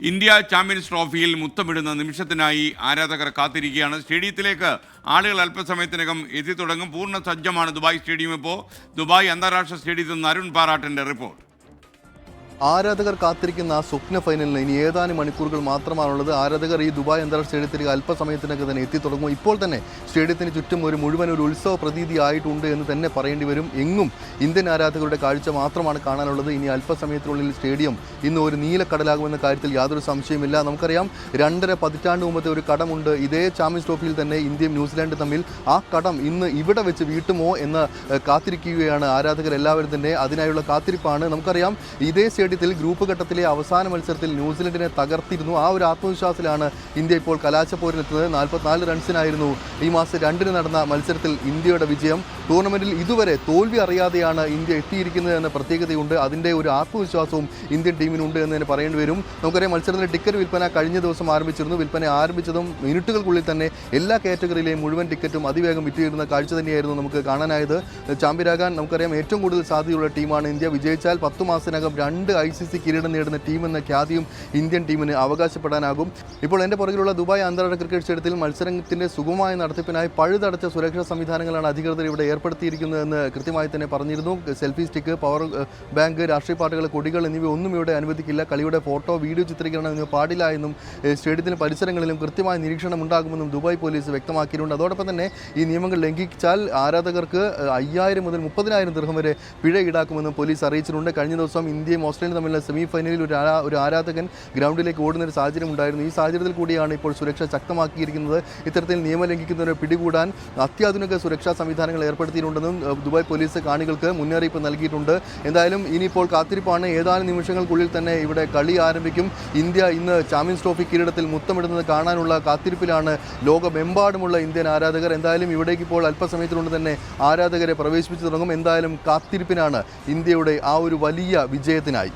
India champions ട്രോഫിയിൽ മുത്തമിടുന്ന നിമിഷത്തിനായി ആരാധകർ കാത്തിരിക്കുകയാണ്. സ്റ്റേഡിയത്തിലേക്ക് ആളുകൾ അല്പസമയത്തിനകം എത്തിത്തുടങ്ങും പൂർണ സജ്ജമാണ് ദുബായ് സ്റ്റേഡിയം ഇപ്പോൾ ദുബായ് അന്താരാഷ്ട്ര സ്റ്റേഡിയത്തിൽ നിന്ന് അരുൺ പാറാട്ടിന്റെ റിപ്പോർട്ട്. ആരാധകർ കാത്തിരിക്കുന്ന ആ സ്വപ്ന ഫൈനലിന് ഇനി ഏതാനും മണിക്കൂറുകൾ മാത്രമാണുള്ളത്. ആരാധകർ ഈ ദുബായ് അന്താരാഷ്ട്ര സ്റ്റേഡിയത്തിലേക്ക് അല്പസമയത്തിനൊക്കെ തന്നെ എത്തിത്തുടങ്ങും ഇപ്പോൾ തന്നെ സ്റ്റേഡിയത്തിന് ചുറ്റും ഒരു മുഴുവൻ ഒരു ഉത്സവ പ്രതീതി ആയിട്ടുണ്ട് എന്ന് തന്നെ പറയേണ്ടി വരും. എങ്ങും ഇന്ത്യൻ ആരാധകരുടെ കാഴ്ച മാത്രമാണ് കാണാനുള്ളത്. ഇനി അല്പസമയത്തിനുള്ളിൽ സ്റ്റേഡിയം ഇന്ന് ഒരു നീലക്കടലാകുമെന്ന കാര്യത്തിൽ യാതൊരു സംശയമില്ല നമുക്കറിയാം രണ്ടര പതിറ്റാണ്ട് മുമ്പത്തെ ഒരു കടമുണ്ട്. ഇതേ ചാമ്പ്യൻസ് ട്രോഫിയിൽ തന്നെ ഇന്ത്യയും ന്യൂസിലാൻഡും തമ്മിൽ ആ കടം ഇന്ന് ഇവിടെ വെച്ച് വീട്ടുമോ എന്ന് കാത്തിരിക്കുകയാണ് ആരാധകർ എല്ലാവരും തന്നെ. അതിനായുള്ള കാത്തിരിപ്പാണ് നമുക്കറിയാം. ഇതേ സ്റ്റേഡിയത്തിൽ ഗ്രൂപ്പ് ഘട്ടത്തിലെ അവസാന മത്സരത്തിൽ ന്യൂസിലൻഡിനെ തകർത്തിരുന്നു. ആ ഒരു ആത്മവിശ്വാസത്തിലാണ് ഇന്ത്യ ഇപ്പോൾ കലാശപ്പോരിലെത്തുന്നത് നാൽപ്പത്തിനാല് റൺസിനായിരുന്നു ഈ മാസം രണ്ടിന് നടന്ന മത്സരത്തിൽ ഇന്ത്യയുടെ വിജയം. ടൂർണമെന്റിൽ ഇതുവരെ തോൽവി അറിയാതെയാണ് ഇന്ത്യ എത്തിയിരിക്കുന്നത് എന്ന പ്രത്യേകതയുണ്ട്. അതിന്റെ ഒരു ആത്മവിശ്വാസവും ഇന്ത്യൻ ടീമിനുണ്ട് എന്ന് തന്നെ പറയേണ്ടി വരും. നമുക്കറിയാം മത്സരത്തിലെ ടിക്കറ്റ് വിൽപ്പന കഴിഞ്ഞ ദിവസം ആരംഭിച്ചിരുന്നു. വിൽപ്പന ആരംഭിച്ചതും മിനിറ്റുകൾക്കുള്ളിൽ തന്നെ എല്ലാ കാറ്റഗറിയിലെയും മുഴുവൻ ടിക്കറ്റും അതിവേഗം വിറ്റുതീരുന്ന കാഴ്ച തന്നെയായിരുന്നു നമുക്ക് കാണാനായത്. ചാമ്പ്യനാകാൻ നമുക്കറിയാം ഏറ്റവും കൂടുതൽ സാധ്യതയുള്ള ടീമാണ് ഇന്ത്യ. വിജയിച്ചാൽ പത്ത് മാസത്തിനകം രണ്ട് ഐ സി സി കിരീടം നേടുന്ന ടീം എന്ന ഖ്യാതിയും ഇന്ത്യൻ ടീമിന് അവകാശപ്പെടാനാകും. ഇപ്പോൾ എന്റെ പുറകിലുള്ള ദുബായ് അന്താരാഷ്ട്ര ക്രിക്കറ്റ് സ്റ്റേഡിയത്തിൽ മത്സരത്തിന്റെ സുഗമമായ നടത്തിപ്പിനായി പഴുതടച്ച സുരക്ഷാ സംവിധാനങ്ങളാണ് അധികൃതർ ഇവിടെ ഏർപ്പെടുത്തിയിരിക്കുന്നതെന്ന് കൃത്യമായി തന്നെ പറഞ്ഞിരുന്നു. സെൽഫി സ്റ്റിക്ക് പവർ ബാങ്ക് രാഷ്ട്രീയ പാർട്ടികൾ കൊടികൾ എന്നിവ ഒന്നും ഇവിടെ അനുവദിക്കില്ല. കളിയുടെ ഫോട്ടോ വീഡിയോ ചിത്രീകരണം എന്നിവ പാടില്ല എന്നും സ്റ്റേഡിയത്തിന് പരിസരങ്ങളിലും കൃത്യമായ നിരീക്ഷണം ഉണ്ടാകുമെന്നും ദുബായ് പോലീസ് വ്യക്തമാക്കിയിട്ടുണ്ട്. അതോടൊപ്പം തന്നെ ഈ നിയമങ്ങൾ ലംഘിച്ചാൽ ആരാധകർക്ക് അയ്യായിരം മുതൽ മുപ്പതിനായിരം ദൃഹം വരെ പിഴ ഈടാക്കുമെന്നും പോലീസ് അറിയിച്ചിട്ടുണ്ട്. കഴിഞ്ഞ ദിവസം ഇന്ത്യയും ഓസ്ട്രേലിയയും തമ്മിലുള്ള സെമി ഫൈനലിൽ ഒരു ഒരു ആരാധകൻ ഗ്രൗണ്ടിലേക്ക് ഓടുന്ന ഒരു സാഹചര്യം ഉണ്ടായിരുന്നു. ഈ സാഹചര്യത്തിൽ കൂടിയാണ് ഇപ്പോൾ സുരക്ഷ ശക്തമാക്കിയിരിക്കുന്നത്. ഇത്തരത്തിൽ നിയമം ലംഘിക്കുന്നവരെ പിടികൂടാൻ അത്യാധുനിക സുരക്ഷാ സംവിധാനങ്ങൾ ഏർപ്പെടുത്തിയിട്ടുണ്ടെന്നും ദുബായ് പോലീസ് കാണികൾക്ക് മുന്നറിയിപ്പ് നൽകിയിട്ടുണ്ട്. എന്തായാലും ഇനിയിപ്പോൾ കാത്തിരിപ്പാണ്. ഏതാനും നിമിഷങ്ങൾക്കുള്ളിൽ തന്നെ ഇവിടെ കളി ആരംഭിക്കും. ഇന്ത്യ ഇന്ന് ചാമ്പ്യൻസ് ട്രോഫി കിരീടത്തിൽ മുത്തമിടുന്നത് കാണാനുള്ള കാത്തിരിപ്പിലാണ് ലോകമെമ്പാടുമുള്ള ഇന്ത്യൻ ആരാധകർ. എന്തായാലും ഇവിടേക്ക് ഇപ്പോൾ അല്പസമയത്തിനുണ്ട് തന്നെ ആരാധകരെ പ്രവേശിപ്പിച്ചു തുടങ്ങും. എന്തായാലും കാത്തിരിപ്പിനാണ് ഇന്ത്യയുടെ ആ ഒരു വലിയ വിജയത്തിനായി.